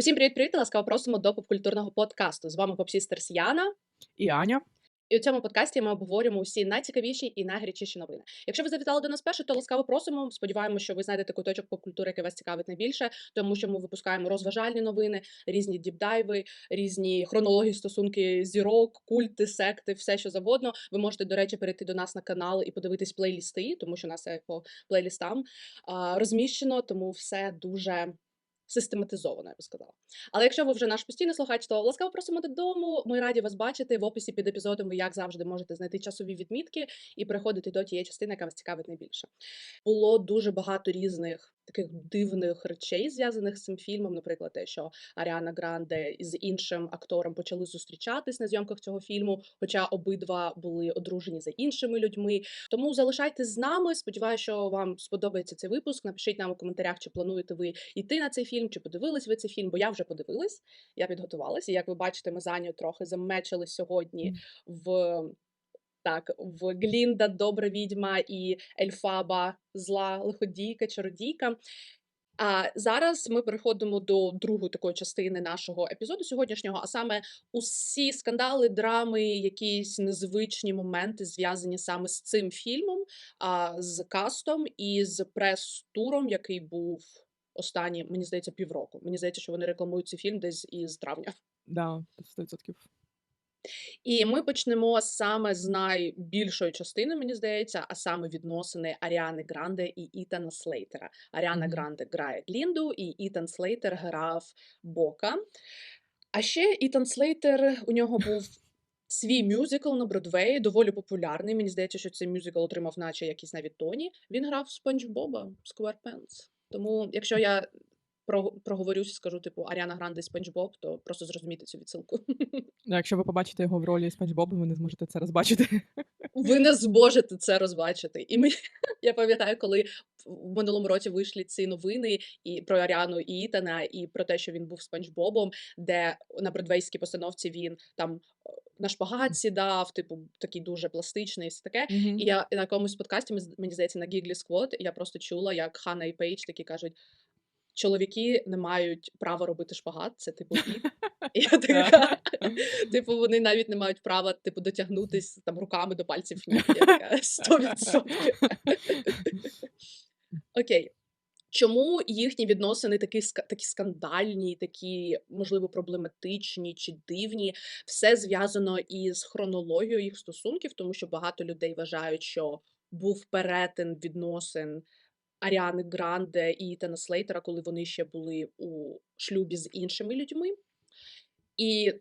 Усім привіт-привіт! Ласкаво просимо до попкультурного подкасту. З вами Попсістерс Яна. І Аня. І у цьому подкасті ми обговорюємо усі найцікавіші і найгарячіші новини. Якщо ви завітали до нас перше, то ласкаво просимо. Сподіваємося, що ви знайдете куточок попкультури, який вас цікавить найбільше, тому що ми випускаємо розважальні новини, різні діпдайви, різні хронології стосунки зірок, культи, секти, все що завгодно. Ви можете, до речі, перейти до нас на канал і подивитись плейлісти, тому що у нас по плейлістам розміщено, тому все дуже систематизовано, я би сказала. Але якщо ви вже наш постійний слухач, то ласкаво просимо додому. Ми раді вас бачити. В описі під епізодом ви, як завжди, можете знайти часові відмітки і переходити до тієї частини, яка вас цікавить найбільше. Було дуже багато різних таких дивних речей, зв'язаних з цим фільмом. Наприклад, те, що Аріана Гранде із іншим актором почали зустрічатись на зйомках цього фільму, хоча обидва були одружені за іншими людьми. Тому залишайтесь з нами. Сподіваюся, що вам сподобається цей випуск. Напишіть нам у коментарях, чи плануєте ви йти на цей фільм, чи подивились ви цей фільм, бо я вже подивилась, я підготувалася. Як ви бачите, ми з Аню трохи замечили сьогодні в. Так, в Глінда, добра відьма і Ельфаба, зла лиходійка, чародійка. А зараз ми переходимо до другої такої частини нашого епізоду сьогоднішнього, а саме усі скандали, драми, якісь незвичні моменти зв'язані саме з цим фільмом, а, з кастом і з прес-туром, який був останні, мені здається, півроку. Мені здається, що вони рекламують цей фільм десь із травня. Да, 100%. І ми почнемо саме з найбільшої частини, мені здається, а саме відносини Аріани Гранде і Ітана Слейтера. Аріана Мгм. Гранде грає Глінду, і Ітан Слейтер грав Бока. А ще Ітан Слейтер у нього був свій мюзикл на Бродвеї, доволі популярний. Мені здається, що цей мюзикл отримав, наче якісь навіть Тоні. Він грав Спанч Боба Скварпенс. Тому, якщо я проговорюсь, скажу типу Аріана Гранде Спанч Боб, то просто зрозумієте цю відсилку. Ну, якщо ви побачите його в ролі Спанч Боба, ви не зможете це розбачити. Ви не зможете це розбачити. І ми, я пам'ятаю, коли в минулому році вийшли ці новини і про Аріану і Ітана, і про те, що він був Спанч Бобом, де на бродвейській постановці він там е, на шпагат сідав, типу такий дуже пластичний, і все таке. Мгм. І я на якомусь подкасті, мені мені здається, на Гіглі Сквот, я просто чула, як Ханна і Пейдж такі кажуть. Чоловіки не мають права робити шпагат, це типу. І Я така, типу, вони навіть не мають права типу дотягнутись там руками до пальців. Я така 100%. Окей. Чому їхні відносини такі, такі скандальні, такі, можливо, проблематичні чи дивні? Все зв'язано із хронологією їх стосунків, тому що багато людей вважають, що був перетин відносин Аріани Гранде і Тена Слейтера, коли вони ще були у шлюбі з іншими людьми. І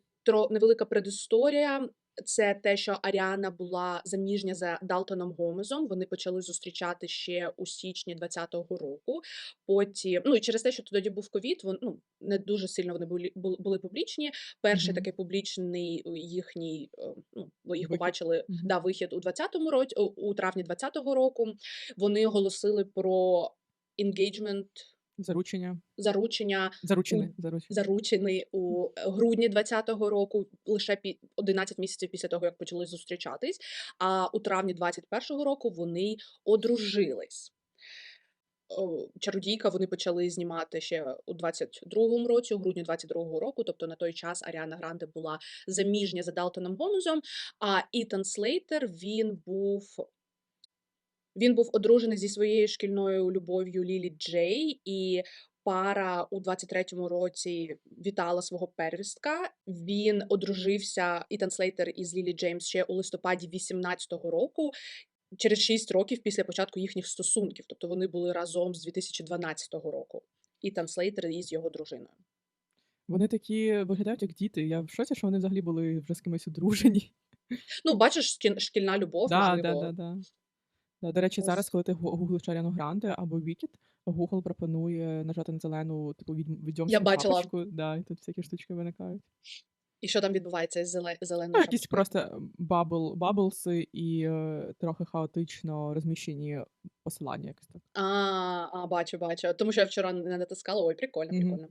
невелика предісторія. Це те, що Аріана була заміжня за Далтоном Гомезом. Вони почали зустрічати ще у січні 20-го року. Потім, ну і через те, що тоді був ковід, вон, ну, не дуже сильно вони були, були, були публічні. Перший Мгм. такий публічний е, їхній, е, ну, ви їх побачили Мгм. да, вихід у 20-му році, у, у травні 20-го року. Вони оголосили про engagement, Заручення. заручення Заручини. Заручини. заручений у е, грудні 20-го року, лише пі 11 місяців після того, як почали зустрічатись. А у травні 21-го року вони одружились. Чародійка вони почали знімати ще у 22-му році, у грудні 22-го року. Тобто на той час Аріана Гранде була заміжня за Далтоном Гомезом, а Ітан Слейтер він був. Він був одружений зі своєю шкільною любов'ю Лілі Джей, і пара у 23-му році вітала свого первістка. Він одружився Ітан Слейтер із Лілі Джеймс ще у листопаді 18-го року, через 6 років після початку їхніх стосунків. Тобто вони були разом з 2012 року. Ітан Слейтер із його дружиною. Вони такі виглядають як діти. Я в шоці, що вони взагалі були вже з кимось одружені. Ну, бачиш, шкільна любов, да, можливо. да, да. Да, до речі, Ось. зараз, коли ти гу- гуглиш Аріану Гранде або Вікіт, Google пропонує нажати на зелену, типу, від, відьомську бачила. шапочку. Да, і тут всякі штучки виникають. І що там відбувається з зеле- зеленою Ну, якісь шапочкою? просто бабл, баблси і е, трохи хаотично розміщені посилання якось так. А, а, бачу, бачу. Тому що я вчора не натискала. Ой, прикольно, Мгм. прикольно.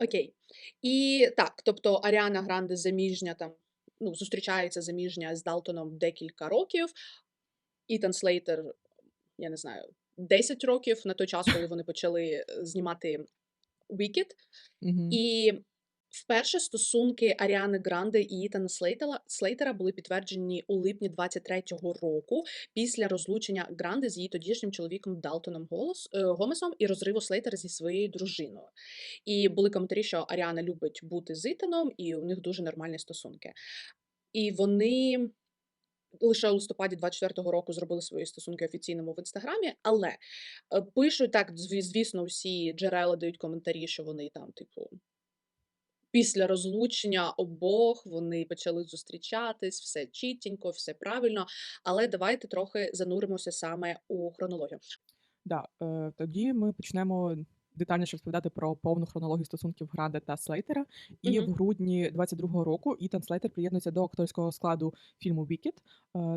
Окей. І так, тобто Аріана Гранде заміжня там, ну, зустрічається заміжня з Далтоном декілька років. Ітан Слейтер, я не знаю, 10 років на той час, коли вони почали е, знімати Wicked. Мгм. І вперше стосунки Аріани Гранде і Ітана Слейтела Слейтера були підтверджені у липні 23-го року після розлучення Гранде з її тодішнім чоловіком Далтоном Голос, е, Гомесом і розриву Слейтера зі своєю дружиною. І були коментарі, що Аріана любить бути з Ітаном, і у них дуже нормальні стосунки. І вони лише у листопаді 24-го року зробили свої стосунки офіційними в інстаграмі, але е, пишуть так, зві- звісно, всі джерела дають коментарі, що вони там, типу, після розлучення обох вони почали зустрічатись, все чітенько, все правильно. Але давайте трохи зануримося саме у хронологію. Да, е, тоді ми почнемо детальніше розповідати про повну хронологію стосунків Гранде та Слейтера. І Мгм. в грудні 22-го року Ітан Слейтер приєднується до акторського складу фільму Вікіт,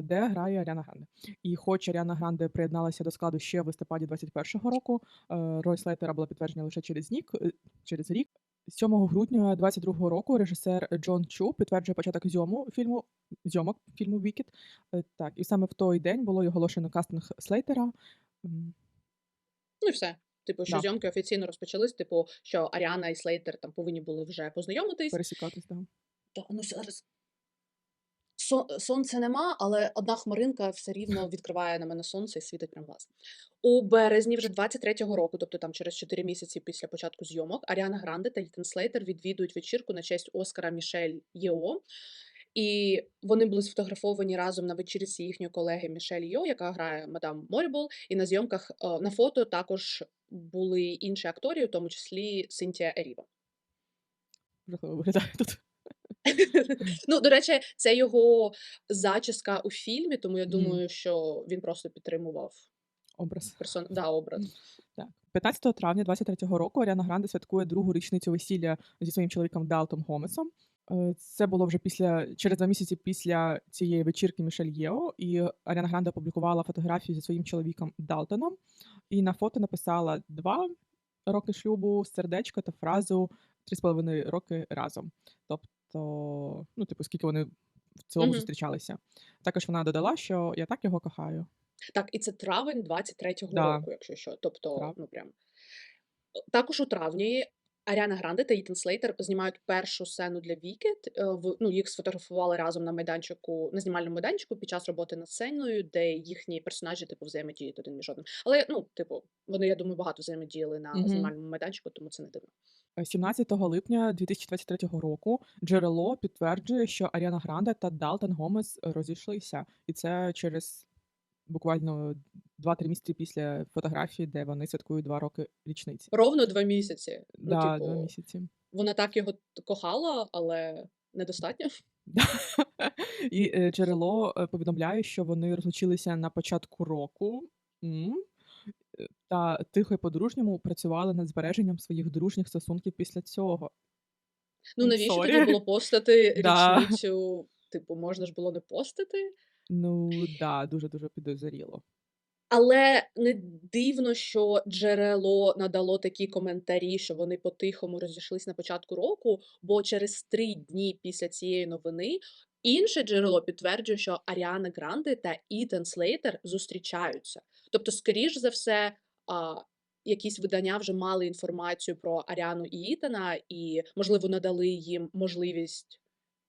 де грає Аріана Гранде. І хоч Аріана Гранде приєдналася до складу ще в листопаді 21-го року, е, роль Слейтера була підтверджена лише через рік. е, Через рік. 7 грудня 22-го року режисер Джон Чу підтверджує початок зйому фільму зйомок фільму Вікіт. Так, і саме в той день було оголошено кастинг Слейтера. Ну все. Типу, що Да. зйомки офіційно розпочались, типу, що Аріана і Слейтер там повинні були вже познайомитись. Пересікатись, да. Та, ну зараз. Со- Сонця нема, але одна хмаринка все рівно відкриває на мене сонце і світить прям глаз. У березні вже 23-го року, тобто там через 4 місяці після початку зйомок, Аріана Гранде та Ітан Слейтер відвідують вечірку на честь Оскара Мішель Єо. І вони були сфотографовані разом на вечірці їхньої колеги Мішель Йо, яка грає мадам Морібол. І на зйомках е, на фото також були інші актори, у тому числі Синтія Еріва. Виглядає тут. Ну, до речі, це його зачіска у фільмі, тому я думаю, що він просто підтримував Образ. персон... да, образ. Так. 15 травня 23-го року Аріана Гранде святкує другу річницю весілля зі своїм чоловіком Далтом Гомесом. Е, Це було вже після через два місяці після цієї вечірки Мішель Єо, і Аріана Гранде опублікувала фотографію зі своїм чоловіком Далтоном. І на фото написала два роки шлюбу, сердечко та фразу три з половиною роки разом. Тобто, ну, типу, скільки вони в цілому Мгм. зустрічалися. Також вона додала, що я так його кохаю. Так, і це травень 23-го Да. року, якщо що. Тобто, Трав- ну прям. Також у травні Аріана Гранде та Ітан Слейтер знімають першу сцену для Вікет. В ну їх сфотографували разом на майданчику на знімальному майданчику під час роботи над сценою, де їхні персонажі типу взаємодіють один між одним. Але ну, типу, вони, я думаю, багато взаємодіяли на Мгм. знімальному майданчику, тому це не дивно. Е, 17 липня 2023 року джерело підтверджує, що Аріана Гранде та Далтон Гомес розійшлися, і це через буквально 2-3 місяці після фотографії, де вони святкують два роки річниці. Ровно два місяці. Ну, да, типу, два місяці. вона так його кохала, але недостатньо. І е, джерело е, повідомляє, що вони розлучилися на початку року. Е, Та тихо і по-дружньому працювали над збереженням своїх дружніх стосунків після цього. Ну навіщо sorry. тоді було постати Да. річницю? Типу, можна ж було не постити. Ну да, дуже дуже підозріло. Але не дивно, що джерело надало такі коментарі, що вони по-тихому розійшлись на початку року, бо через три дні після цієї новини інше джерело підтверджує, що Аріана Гранде та Ітан Слейтер зустрічаються. Тобто, скоріш за все, а, якісь видання вже мали інформацію про Аріану і Ітана, і, можливо, надали їм можливість.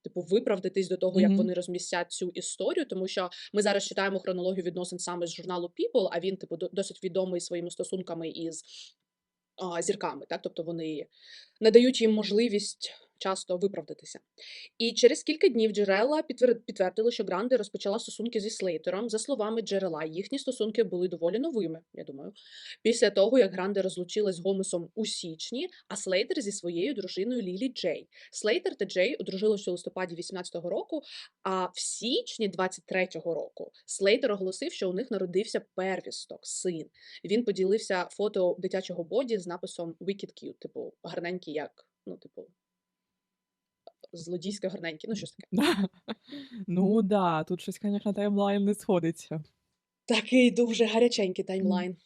Типу, виправдатись до того, як Мгм. вони розмістять цю історію, тому що ми зараз читаємо хронологію відносин саме з журналу People, а він, типу, до- досить відомий своїми стосунками із а, зірками. Так? Тобто вони надають їм можливість часто виправдатися. І через кілька днів джерела підтвер- підтвердили, що Гранде розпочала стосунки зі Слейтером. За словами джерела, їхні стосунки були доволі новими, я думаю. Після того, як Гранде розлучилась з Гомесом у січні, а Слейтер зі своєю дружиною Лілі Джей. Слейтер та Джей одружилися у листопаді 18-го року, а в січні 23-го року Слейтер оголосив, що у них народився первісток, син. Він поділився фото дитячого боді з написом Wicked Cute, типу гарненький, як, ну, типу, злодійське гарненький, ну щось таке. Ну да, тут щось, звісно, таймлайн не сходиться. Такий дуже гаряченький таймлайн.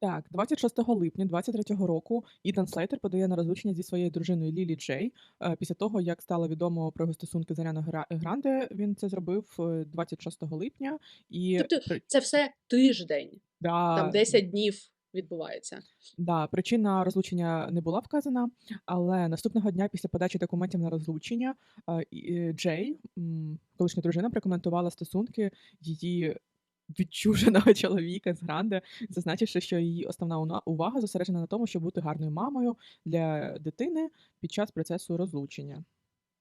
Так, 26 липня 23-го року Ітан Слейтер подає на розлучення зі своєю дружиною Лілі Джей. Е, Після того, як стало відомо про його стосунки з Аріаною Гра- Гранде, він це зробив е, 26 липня. І Тобто це все тиждень, да, там 10 днів відбувається? Да, причина розлучення не була вказана, але наступного дня після подачі документів на розлучення е, е, Джей, колишня дружина, прокоментувала стосунки її відчуженого чоловіка з Гранде, зазначивши, що її основна увага зосереджена на тому, щоб бути гарною мамою для дитини під час процесу розлучення.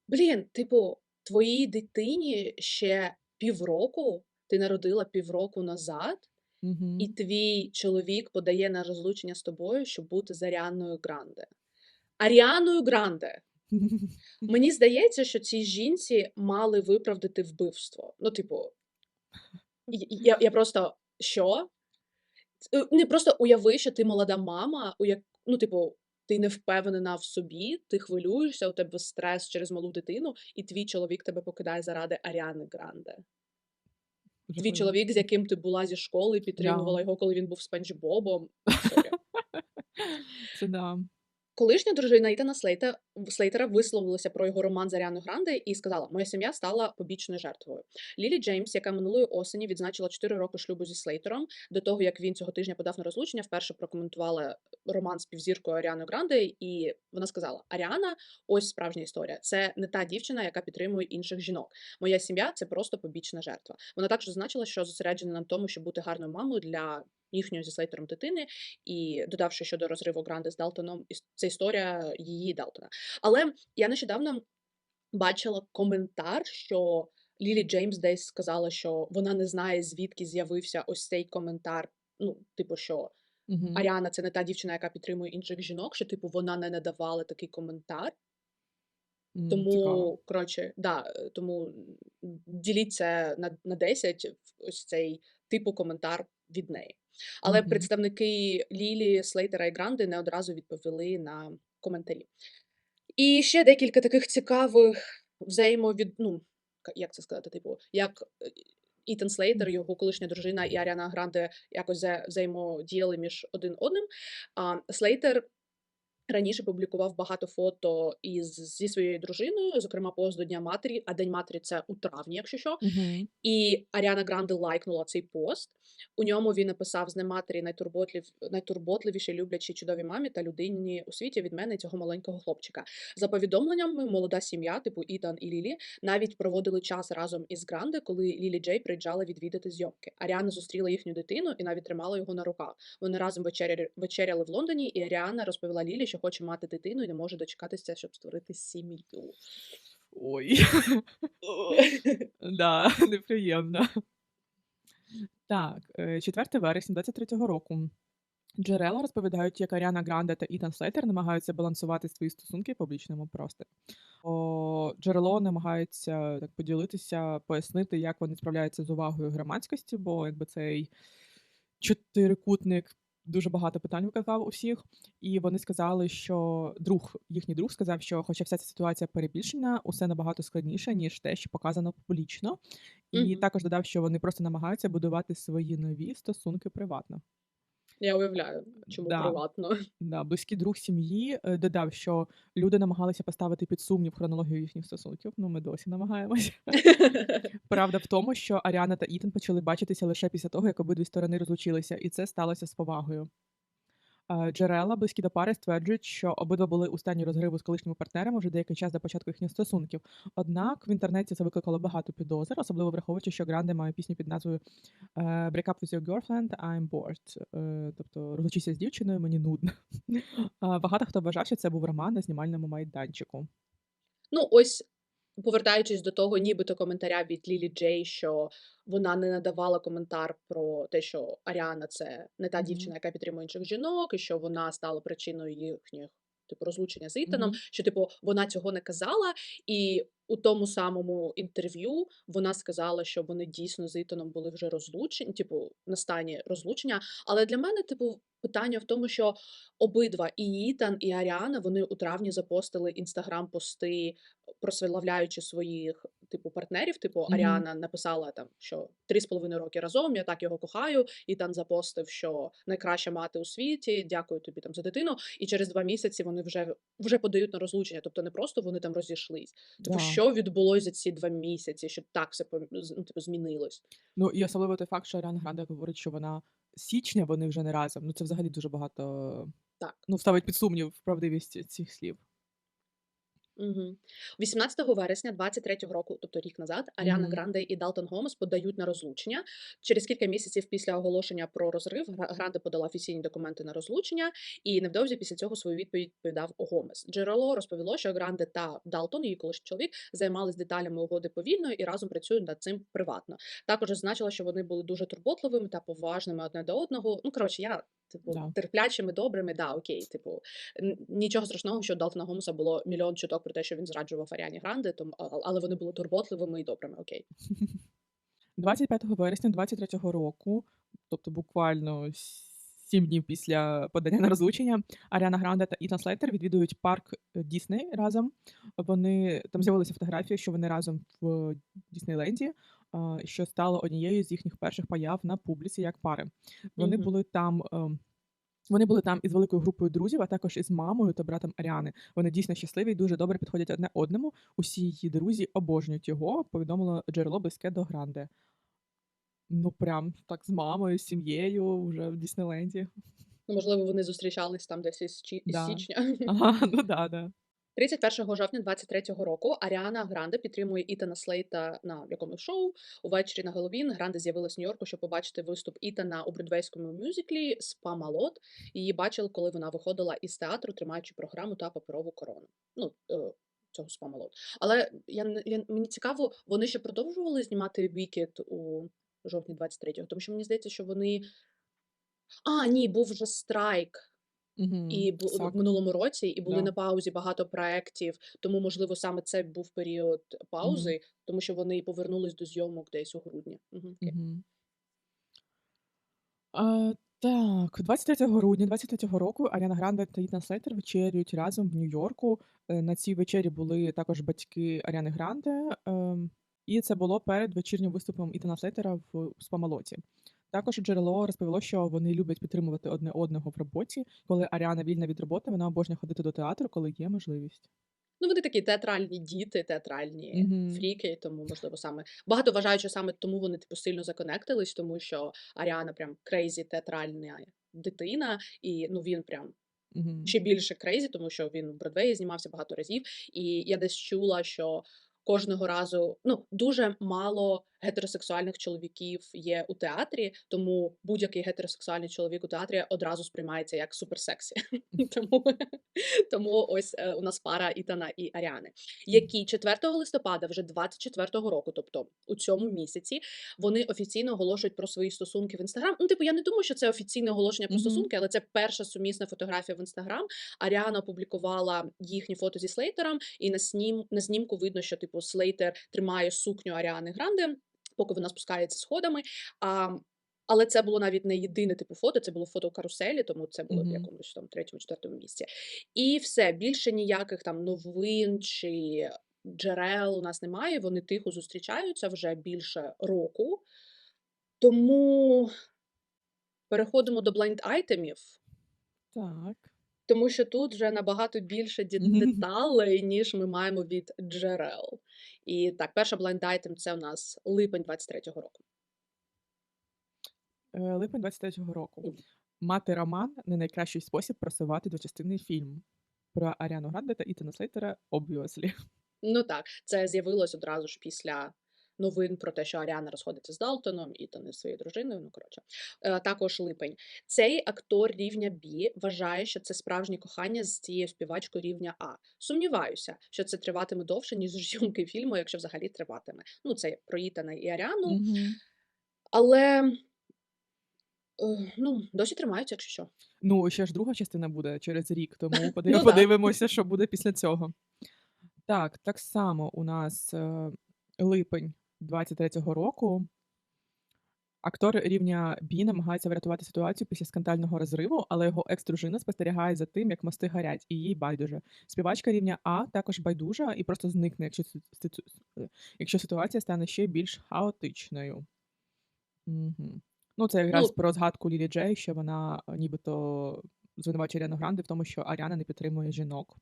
Блін, типу, твоїй дитині ще півроку, ти народила півроку назад, і Угу. твій чоловік подає на розлучення з тобою, щоб бути з Аріаною Гранде. Аріаною Гранде. Мені здається, що цій жінці мали виправдати вбивство. Ну, типу, і- і- я, я просто що? Е, Не просто уяви, що ти молода мама, у як, ну, типу, ти не впевнена в собі, ти хвилюєшся, у тебе стрес через малу дитину, і твій чоловік тебе покидає заради Аріани Гранде. Твій чоловік, з яким ти була зі школи, підтримувала його, коли він був Спанч Бобом. Це да. Колишня дружина Ітана Слейта, Слейтера висловилася про його роман з Аріаною Гранде і сказала: Моя сім'я стала побічною жертвою. Лілі Джеймс, яка минулої осені відзначила 4 роки шлюбу зі Слейтером, до того як він цього тижня подав на розлучення, вперше прокоментувала роман з півзіркою Аріаною Гранде, і вона сказала: Аріана, ось справжня історія. Це не та дівчина, яка підтримує інших жінок. Моя сім'я це просто побічна жертва. Вона також зазначила, що зосереджена на тому, щоб бути гарною мамою для їхньої зі Слейтером дитини, і додавши щодо розриву Гранди з Далтоном, це історія її Далтона. Але я нещодавно бачила коментар, що Лілі Джеймс десь сказала, що вона не знає, звідки з'явився ось цей коментар. Ну, типу, що Угу. Аріана це не та дівчина, яка підтримує інших жінок, що типу вона не надавала такий коментар. Цікаво. Тому, коротше, да, тому м, діліть це на, на 10, в- ось цей типу коментар від неї. Але Мгм. представники Лілі, Слейтера і Гранди не одразу відповіли на коментарі. І ще декілька таких цікавих взаємовід... ну, як це сказати, типу, як е, Ітан Слейтер, його колишня дружина і Аріана Гранде якось взаємодіяли між один одним. А Слейтер раніше публікував багато фото із зі своєю дружиною, зокрема пост до Дня матері, а День матері це у травні, якщо що. Угу. І Аріана Гранде лайкнула цей пост. У ньому він написав з матері найтурботлив, найтурботливішій люблячій чудовій мамі та людині у світі від мене цього маленького хлопчика. За повідомленнями, молода сім'я, типу Ітан і Лілі, навіть проводили час разом із Гранде, коли Лілі Джей приїжджала відвідати зйомки. Аріана зустріла їхню дитину і навіть тримала його на руках. Вони разом вечеряли, вечеряли в Лондоні, і Аріана розповіла Лілі, що хоче мати дитину і не може дочекатися, щоб створити сім'ю. Ой. Да, неприємно. Так, е, 4 вересня 23-го року. Джерела розповідають, як Аріана Гранде та Ітан Слейтер намагаються балансувати свої стосунки в публічному просторі. О, джерело намагається так поділитися, пояснити, як вони справляються з увагою громадськості, бо якби цей чотирикутник дуже багато питань викликав у всіх. І вони сказали, що друг, їхній друг сказав, що хоча вся ця ситуація перебільшена, усе набагато складніше, ніж те, що показано публічно. І Мгм. також додав, що вони просто намагаються будувати свої нові стосунки приватно. Я уявляю, чому Да. приватно. Да, близький друг сім'ї е, додав, що люди намагалися поставити під сумнів хронологію їхніх стосунків. Ну, ми досі намагаємося. Правда в тому, що Аріана та Ітан почали бачитися лише після того, як обидві сторони розлучилися, і це сталося з повагою. Е, Джерела, близькі до пари, стверджують, що обидва були у стані розриву з колишніми партнерами вже деякий час до початку їхніх стосунків. Однак в інтернеті це викликало багато підозр, особливо враховуючи, що Гранде має пісню під назвою е, Break up with your girlfriend, I'm bored. Е, Тобто розлучися з дівчиною, мені нудно. Багато хто вважав, що це був роман на знімальному майданчику. Ну, ось повертаючись до того, нібито коментаря від Лілі Джей, що вона не надавала коментар про те, що Аріана це не та дівчина, яка підтримує інших жінок, і що вона стала причиною їхніх типу розлучення з Ітаном, Мгм. що типу вона цього не казала, і у тому самому інтерв'ю вона сказала, що вони дійсно з Ітаном були вже розлучені, типу на стані розлучення. Але для мене, типу, питання в тому, що обидва і Ітан, і Аріана вони у травні запостили інстаграм-пости, прославляючи своїх типу партнерів. Типу Мгм. Аріана написала там, що три з половиною роки разом, я так його кохаю. Ітан запостив, що найкраща мати у світі, дякую тобі там за дитину. І через два місяці вони вже вже подають на розлучення. Тобто не просто вони там розійшлись. Тобто, Да. що відбулося за ці два місяці, що так все ну, типу, змінилось. Ну і особливо той факт, що Аріана Гранде говорить, що вона січня вони вже не разом. Ну, це взагалі дуже багато, Так. ну, ставить під сумнів правдивість цих слів. Мгм. 18 вересня 23-го року, тобто рік назад, Аріана Мгм. Гранде і Далтон Гомес подають на розлучення. Через кілька місяців після оголошення про розрив Гра- Гранде подала офіційні документи на розлучення, і невдовзі після цього свою відповідь відповідав Гомес. Джерело розповіло, що Гранде та Далтон, її колишній чоловік, займались деталями угоди повільно і разом працюють над цим приватно. Також зазначила, що вони були дуже турботливими та поважними одне до одного. Ну коротше, я типу Да. терплячими, добрими. Да, окей, типу, Нічого страшного, що Далтона Гомеса було мільйон чуток про те, що він зраджував Аріані Гранде, тому, але вони були турботливими і добрими. Окей. 25 вересня 23-го року, тобто буквально сім днів після подання на розлучення, Аріана Гранде та Ітан Слейтер відвідують парк е, Дісней разом. Вони там з'явилися фотографії, що вони разом в Діснейленді, що стало однією з їхніх перших появ на публіці як пари. Вони Мгм. були там. Вони були там із великою групою друзів, а також із мамою та братом Аріани. Вони дійсно щасливі і дуже добре підходять одне одному. Усі її друзі обожнюють його, повідомило джерело близьке до Гранде. Ну, прям так з мамою, з сім'єю вже в Діснейленді. Ну, можливо, вони зустрічались там десь із, чі- із січня. Ага, ну да, да. 31 жовтня 23-го року Аріана Гранде підтримує Ітана Слейта на якомусь шоу. Увечері на Геловін Гранде з'явилась в Нью-Йорку, щоб побачити виступ Ітана у бродвейському мюзиклі Спамалот. Її бачили, коли вона виходила із театру, тримаючи програму та паперову корону. Ну, е, цього Спамалот. Але я, я, мені цікаво, вони ще продовжували знімати Вікет у жовтні 23-го, тому що мені здається, що вони. А, ні, був вже страйк. Угу. І бу- в минулому році, і були Да. на паузі багато проєктів, тому, можливо, саме це був період паузи, тому що вони повернулись до зйомок десь у грудні. Угу. Угу. А, так, 23 грудня 23-го року Аріана Гранде та Ітан Слейтер вечерюють разом в Нью-Йорку. Е, На цій вечері були також батьки Аріани Гранде, ем, і це було перед вечірнім виступом Ітана Слейтера в Спамалоті. Також джерело розповіло, що вони люблять підтримувати одне одного в роботі. Коли Аріана вільна від роботи, вона обожнює ходити до театру, коли є можливість. Ну, вони такі театральні діти, театральні Мгм. фріки, тому, можливо, саме багато вважають, що саме тому вони типу сильно законектились, тому що Аріана прям крейзі театральна дитина, і ну він прям Угу. ще більше крейзі, тому що він в Бродвеї знімався багато разів. І я десь чула, що кожного разу ну дуже мало гетеросексуальних чоловіків є у театрі, тому будь-який гетеросексуальний чоловік у театрі одразу сприймається як суперсексі. тому, тому ось е, у нас пара Ітана і Аріани, які 4 листопада, вже 24-го року, тобто у цьому місяці, вони офіційно оголошують про свої стосунки в інстаграм. Ну, типу, я не думаю, що це офіційне оголошення про стосунки, але це перша сумісна фотографія в інстаграм. Аріана опублікувала їхні фото зі Слейтером, і на снім на знімку видно, що типу Слейтер тримає сукню Аріани Гранде, поки вона спускається сходами. А, але це було навіть не єдине типу фото, це було фото каруселі, тому це було в якомусь там третьому, четвертому місці. І все більше ніяких там новин чи джерел у нас немає. Вони тихо зустрічаються вже більше року. Тому переходимо до бленд айтемів. Так. Тому що тут вже набагато більше деталей, ніж ми маємо від джерел. І так, перша blind item – це у нас липень 23-го року. Е, Липень 23-го року. Мати роман не найкращий спосіб просувати двочастинний фільм. Про Аріану Гранде та Ітана Слейтера obviously. Ну так, це з'явилось одразу ж після новин про те, що Аріана розходиться з Далтоном, і то не своєю дружиною. Ну коротше, Е, також липень. Цей актор рівня B вважає, що це справжнє кохання з цією співачкою рівня А. Сумніваюся, що це триватиме довше, ніж зйомки фільму, якщо взагалі триватиме. Ну, це про Ітана і Аріану, але е, ну, досі тримаються, якщо що. Ну, ще ж друга частина буде через рік, тому Ну подив- да. подивимося, що буде після цього. Так, так само у нас е, липень 23-го року. Актор рівня Бі намагається врятувати ситуацію після скандального розриву, але його екс-дружина спостерігає за тим, як мости горять, і їй байдуже. Співачка рівня А також байдужа і просто зникне, якщо, якщо ситуація стане ще більш хаотичною. Угу. Ну, це якраз Ну, про згадку Лілі Джей, що вона е, нібито звинувачує Аріану Гранде в тому, що Аріана не підтримує жінок.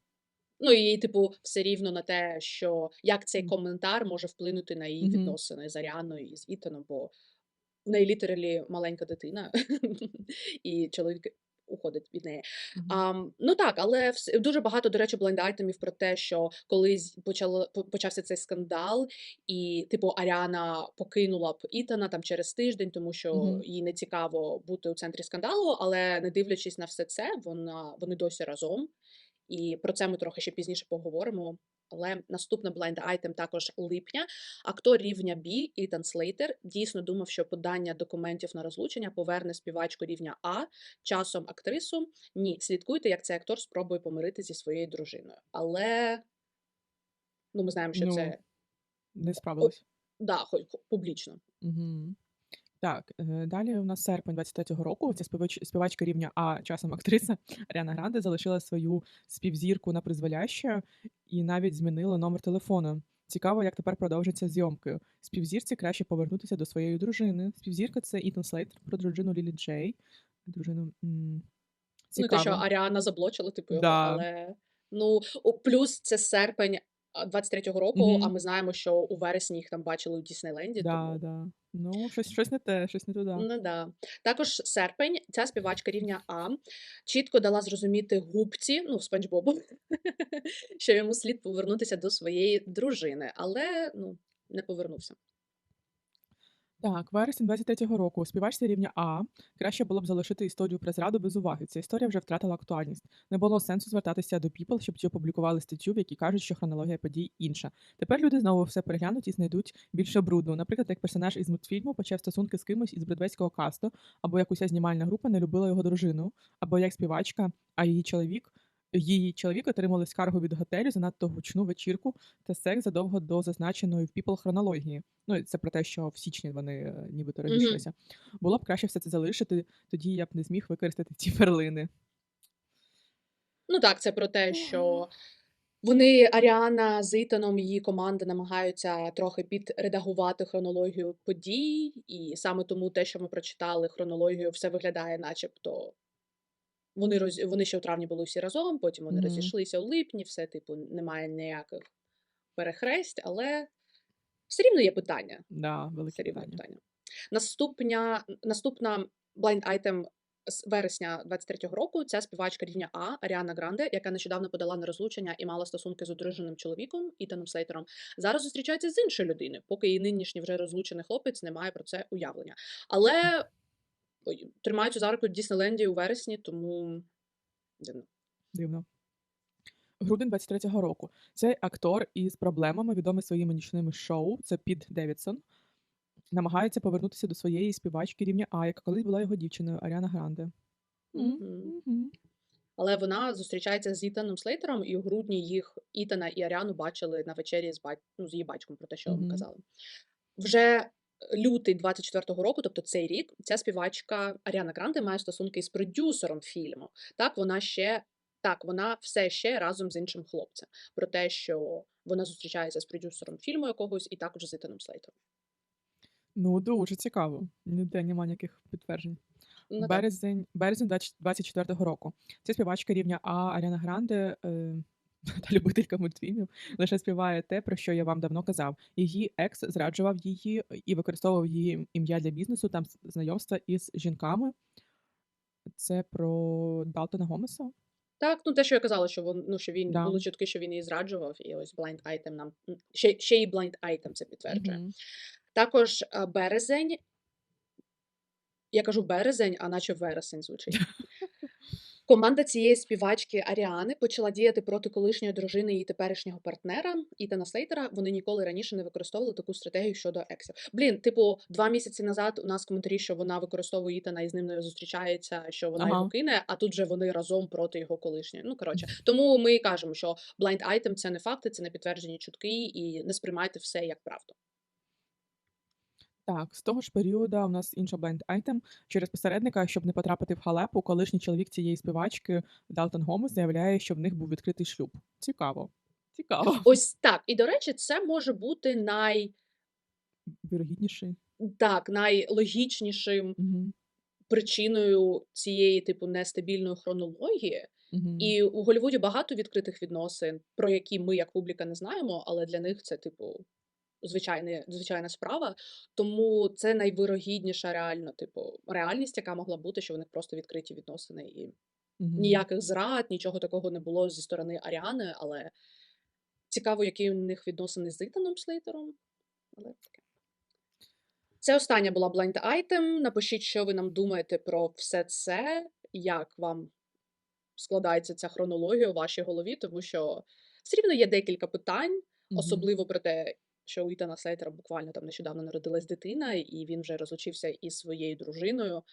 Ну і типу, все рівно на те, що як цей коментар може вплинути на її відносини з Аріаною і з Ітаном, бо в неї літералі маленька дитина, і чоловік уходить від неї. Ам, ну так, але вс дуже багато, до речі, блайнд-айтемів про те, що колись почало почався цей скандал, і, типу, Аріана покинула б Ітана там через тиждень, тому що їй не цікаво бути у центрі скандалу, але не дивлячись на все це, вона вони досі разом. І про це ми трохи ще пізніше поговоримо. Але наступна blind item також липня. Актор рівня B Ітан Слейтер дійсно думав, що подання документів на розлучення поверне співачку рівня А часом актрису. Ні, слідкуйте, як цей актор спробує помирити зі своєю дружиною. Але ну, ми знаємо, що Ну, це Не о, справилась. да, хоч публічно. Мгм. Так, е, далі у нас серпень 23-го року. Ця співач, співачка рівня А, часом актриса Аріана Гранде залишила свою співзірку на призволяще і навіть змінила номер телефону. Цікаво, як тепер продовжаться зйомки. Співзірці краще повернутися до своєї дружини. Співзірка це Ітан Слейтер про дружину Лілі Джей. Дружину м, Ну, те, що. Аріана заблочила, типу, його, Да. але ну о, плюс це серпень а, 23-го року, а ми знаємо, що у вересні їх там бачили у Діснейленді, Да, тому да. Ну, щось, щось не те, щось не туди. Ну да. Також серпень, ця співачка рівня А чітко дала зрозуміти губці, ну, Спанч Бобу, що йому слід повернутися до своєї дружини, але ну, не повернувся. Так, вересень 23-го року. Співачці рівня А краще було б залишити історію про зраду без уваги. Ця історія вже втратила актуальність. Не було сенсу звертатися до People, щоб ті опублікували статтю, в якій кажуть, що хронологія подій інша. Тепер люди знову все переглянуть і знайдуть більше бруду. Наприклад, як персонаж із мультфільму почав стосунки з кимось із бродвейського касту, або як уся знімальна група не любила його дружину, або як співачка, а її чоловік. Її чоловік отримали скаргу від готелю за надто гучну вечірку та секс задовго до зазначеної в People хронології. Ну, це про те, що в січні вони е, нібито розійшлися. Було б краще все це залишити, тоді я б не зміг використати ці перлини. Ну так, це про те, що вони, Аріана з Ітаном, її команда намагаються трохи підредагувати хронологію подій, і саме тому те, що ми прочитали хронологію, все виглядає, начебто. Вони роз... вони ще у травні були всі разом, потім вони Мгм. розійшлися у липні, все, типу, немає ніяких перехресть, але все рівно є питання. Да, велике Все рівно питання. питання. Наступня, наступна blind item з вересня 23-го року ця співачка рівня А Аріана Гранде, яка нещодавно подала на розлучення і мала стосунки з одруженим чоловіком Ітаном Слейтером, зараз зустрічається з іншою людиною, поки її нинішній вже розлучений хлопець не має про це уявлення. Але тримаються за руку в Діснейленді у вересні, тому дивно. Дивно. Грудень 23-го року. Цей актор із проблемами, відомий своїми нічними шоу, це Піт Девідсон, намагається повернутися до своєї співачки рівня А, яка колись була його дівчиною Аріана Гранде. Мгм. мгм. Але вона зустрічається з Ітаном Слейтером, і у грудні їх Ітана і Аріану бачили на вечері з бать... ну, з її батьком, про те, що Мгм. казала. Вже лютий 24-го року, тобто цей рік, ця співачка Аріана Гранде має стосунки з продюсером фільму. Так, вона ще так, вона все ще разом з іншим хлопцем. Про те, що вона зустрічається з продюсером фільму якогось і також з Ітаном Слейтером. Ну, дуже цікаво. Ніде немає ніяких підтверджень. Ну. Березень, березень 20 24-го року. Це співачка рівня А Аріана Гранде е, та любителька мультфільмів лише співає те, про що я вам давно казав. Її екс зраджував її і використовував її ім'я для бізнесу там знайомства із жінками. Це про Далтона Гомеса. Так, ну те, що я казала, що він, ну, що він Да. були чутки, що він її зраджував, і ось blind item нам ще, ще й blind item це підтверджує. Мгм. Також е, березень. Я кажу березень, а наче вересень звучить. Команда цієї співачки Аріани почала діяти проти колишньої дружини її теперішнього партнера Ітана Слейтера. Вони ніколи раніше не використовували таку стратегію щодо ексів. Блін, типу, два місяці назад у нас коментарі, що вона використовує Ітана і з ним не зустрічається, що вона Ага. його кине, а тут же вони разом проти його колишньої. Ну коротше, тому ми і кажемо, що blind item – це не факти, це не підтверджені чутки, і не сприймайте все як правду. Так, з того ж періоду у нас інша бленд айтем. Через посередника, щоб не потрапити в халепу, колишній чоловік цієї співачки Далтон Гомес заявляє, що в них був відкритий шлюб. Цікаво. Цікаво. Ось так. І до речі, це може бути най Вірогідніший. так, найлогічнішим Угу. причиною цієї типу нестабільної хронології. Угу. І у Голлівуді багато відкритих відносин, про які ми як публіка не знаємо, але для них це типу звичайне звичайна справа. Тому це найвирогідніша реально, типу, реальність, яка могла бути, що них просто відкриті відносини і Мгм. ніяких зрад, нічого такого не було зі сторони Аріани, але цікаво, які у них відносини з Ітаном Слейтером, але таке. Це остання була blind item. Напишіть, що ви нам думаєте про все це, як вам складається ця хронологія у вашій голові, тому що все рівно є декілька питань, особливо про те, що у Ітана Слейтера буквально там нещодавно народилась дитина, і він вже розлучився із своєю дружиною.